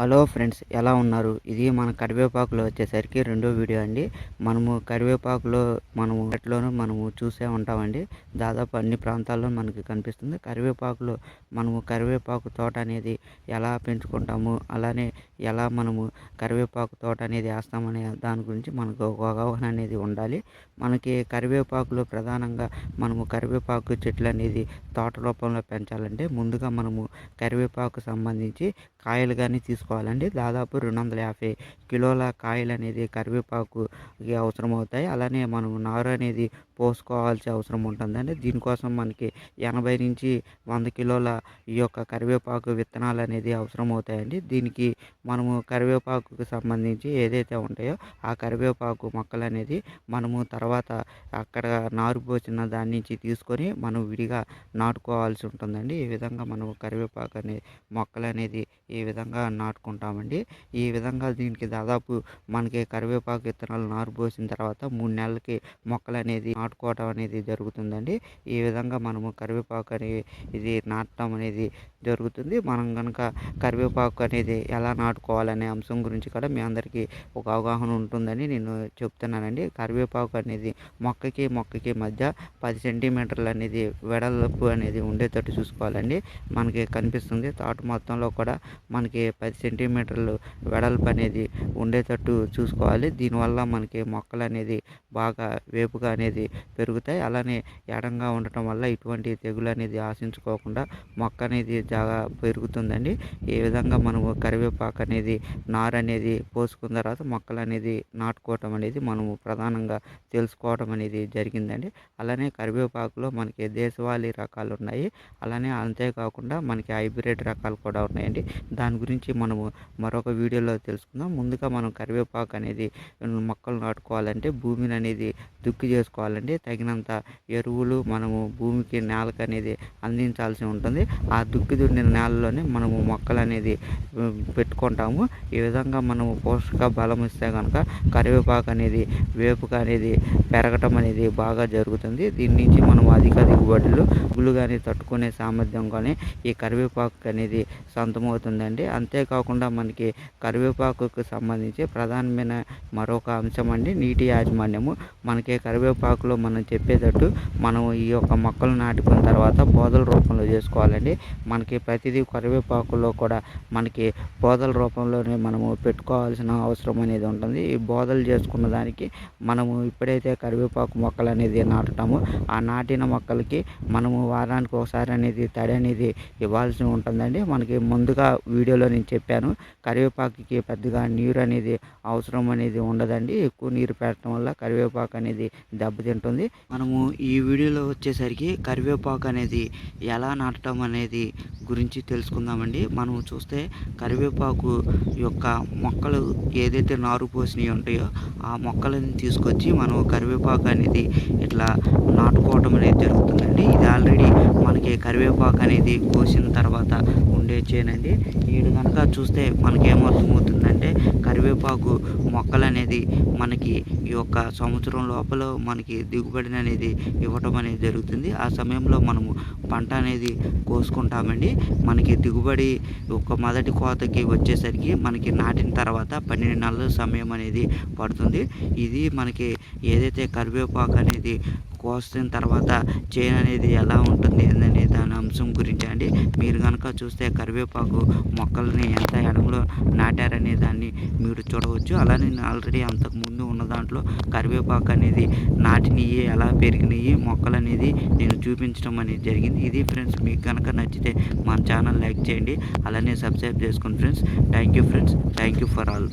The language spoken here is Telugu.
హలో ఫ్రెండ్స్ ఎలా ఉన్నారు? ఇది మన కరివేపాకులో వచ్చేసరికి రెండో వీడియో అండి. మనము కరివేపాకులో మనము ఎట్లోనూ మనము చూసే ఉంటామండి. దాదాపు అన్ని ప్రాంతాల్లో మనకి కనిపిస్తుంది. కరివేపాకులో మనము కరివేపాకు తోట అనేది ఎలా పెంచుకుంటాము? అలానే ఎలా మనము కరివేపాకు తోట అనేది వేస్తామనే దాని గురించి మనకు ఒక అవగాహన అనేది ఉండాలి. మనకి కరివేపాకులో ప్రధానంగా మనము కరివేపాకు చెట్లు అనేది తోట రూపంలో పెంచాలంటే ముందుగా మనము కరివేపాకు సంబంధించి కాయలు కానీ తీసుకోవాలండి. దాదాపు రెండు వందల యాభై కిలోల కాయలు అనేది కరివేపాకు అవసరం అవుతాయి అలానే మనం నారు అనేది పోసుకోవాల్సిన అవసరం ఉంటుందండి దీనికోసం మనకి ఎనభై నుంచి వంద కిలోల ఈ యొక్క కరివేపాకు విత్తనాలు అనేది అవసరం అవుతాయండి. దీనికి మనము కరివేపాకుకి సంబంధించి ఏదైతే ఉంటాయో ఆ కరివేపాకు మొక్కలు అనేది మనము తర్వాత అక్కడ నారు పోసిన దాని నుంచి తీసుకొని మనం విడిగా నాటుకోవాల్సి ఉంటుందండి. ఈ విధంగా మనం కరివేపాకు అనే మొక్కలు అనేది ఈ విధంగా నాటుకుంటామండి. ఈ విధంగా దీనికి దాదాపు మనకి కరివేపాకు విత్తనాలు నారు పోసిన తర్వాత మూడు నెలలకి మొక్కలు అనేది నాటుకోవటం అనేది జరుగుతుందండి. ఈ విధంగా మనము కరివేపాకు అనేది ఇది నాటడం అనేది జరుగుతుంది. మనం కనుక కరివేపాకు అనేది ఎలా నాటుకోవాలనే అంశం గురించి కూడా మీ అందరికీ ఒక అవగాహన ఉంటుందని నేను చెప్తున్నానండి. కరివేపాకు అనేది మొక్కకి మొక్కకి మధ్య పది సెంటీమీటర్లు అనేది వెడల్పు అనేది ఉండేటట్టు చూసుకోవాలండి. మనకి కనిపిస్తుంది తాటు మొత్తంలో కూడా మనకి పది సెంటీమీటర్లు వెడల్పు అనేది ఉండేటట్టు చూసుకోవాలి. దీనివల్ల మనకి మొక్కలు అనేది బాగా వేపుగా అనేది పెరుగుతాయి. అలానే ఎడంగా ఉండటం వల్ల ఇటువంటి తెగులు అనేది ఆశించుకోకుండా మొక్క అనేది బాగా పెరుగుతుందండి. ఈ విధంగా మనము కరివేపాకు అనేది నారు అనేది పోసుకున్న తర్వాత మొక్కలు అనేది నాటుకోవటం అనేది మనము ప్రధానంగా తెలుసుకోవడం అనేది జరిగిందండి. అలానే కరివేపాకులో మనకి దేశవాళీ రకాలు ఉన్నాయి. అలానే అంతేకాకుండా మనకి హైబ్రిడ్ రకాలు కూడా ఉన్నాయండి. దాని గురించి మనము మరొక వీడియోలో తెలుసుకుందాం. ముందుగా మనం కరివేపాకు అనేది మొక్కలు నాటుకోవాలంటే భూమిని అనేది దుక్కి చేసుకోవాలండి. తగినంత ఎరువులు మనము భూమికి నేలకు అనేది అందించాల్సి ఉంటుంది. ఆ దుక్కి దున్నిన నేలలోనే మనము మొక్కలు అనేది పెట్టుకుంటాము. ఈ విధంగా మనము పోషక బలం ఇస్తే కనుక కరివేపాకు అనేది వేపుక అనేది పెరగటం అనేది బాగా జరుగుతుంది. దీని నుంచి మనం అధిక దిగుబడులు గుళ్ళు కానీ తట్టుకునే సామర్థ్యం కానీ ఈ కరివేపాకు అనేది సొంతమవుతుందండి. అంతేకాకుండా మనకి కరివేపాకుకు సంబంధించి ప్రధానమైన మరొక అంశం అండి నీటి యాజమాన్యము. మనకి కరివేపాకులో మనం చెప్పేటట్టు మనం ఈ యొక్క మొక్కలు నాటుకున్న తర్వాత బోధల రూపంలో చేసుకోవాలండి. మనకి ప్రతిదీ కరివేపాకులో కూడా మనకి బోధల రూపంలోనే మనము పెట్టుకోవాల్సిన అవసరం అనేది ఉంటుంది. ఈ బోధలు చేసుకున్న దానికి మనము ఇప్పుడైతే కరివేపాకు మొక్కలు అనేది నాటుతామో. ఆ నాటిన మొక్కలకి మనము వారానికి ఒకసారి అనేది తడి అనేది ఇవ్వాల్సి ఉంటుందండి. మనకి ముందుగా వీడియోలో నేను చెప్పాను కరివేపాకుకి పెద్దగా నీరు అనేది అవసరం అనేది ఉండదండి. ఎక్కువ నీరు పెట్టడం వల్ల కరివేపాకు అనేది దెబ్బతింటుంది. మనము ఈ వీడియోలో వచ్చేసరికి కరివేపాకు అనేది ఎలా నాటడం అనేది గురించి తెలుసుకుందామండి. మనం చూస్తే కరివేపాకు యొక్క మొక్కలు ఏదైతే నారు పోసినవి ఉంటాయో ఆ మొక్కలను తీసుకొచ్చి మనం కరివేపాకు అనేది ఇట్లా నాటుకోవటం అనేది జరుగుతుంది. జరుగుతుందండి ఇది ఆల్రెడీ మనకి కరివేపాకు అనేది కోసిన తర్వాత ఉండే చేనండి. ఈడు కనుక చూస్తే మనకేమర్థమవుతుందంటే కరివేపాకు మొక్కలు అనేది మనకి ఈ యొక్క సంవత్సరం లోపల మనకి దిగుబడి అనేది ఇవ్వటం అనేది జరుగుతుంది. ఆ సమయంలో మనము పంట అనేది కోసుకుంటామండి. మనకి దిగుబడి ఒక మొదటి కోతకి వచ్చేసరికి మనకి నాటిన తర్వాత పన్నెండు నెలల సమయం అనేది పడుతుంది. ఇది మనకి ఏదైతే కరివేపాకు అనేది కోసిన తర్వాత చేను అనేది ఎలా ఉంటుంది అనే దాని అంశం గురించి అండి. మీరు కనుక చూస్తే కరివేపాకు మొక్కల్ని ఎంత ఎడమలో నాటారనే దాన్ని మీరు చూడవచ్చు. అలానే ఆల్రెడీ అంతకు ముందు ఉన్న దాంట్లో కరివేపాకు అనేది నాటినవి ఎలా పెరిగినవి మొక్కలు అనేది నేను చూపించడం అనేది జరిగింది. ఇది ఫ్రెండ్స్ మీకు కనుక నచ్చితే మన ఛానల్ లైక్ చేయండి. అలానే సబ్స్క్రైబ్ చేసుకోండి friends. Thank you friends. Thank you for all.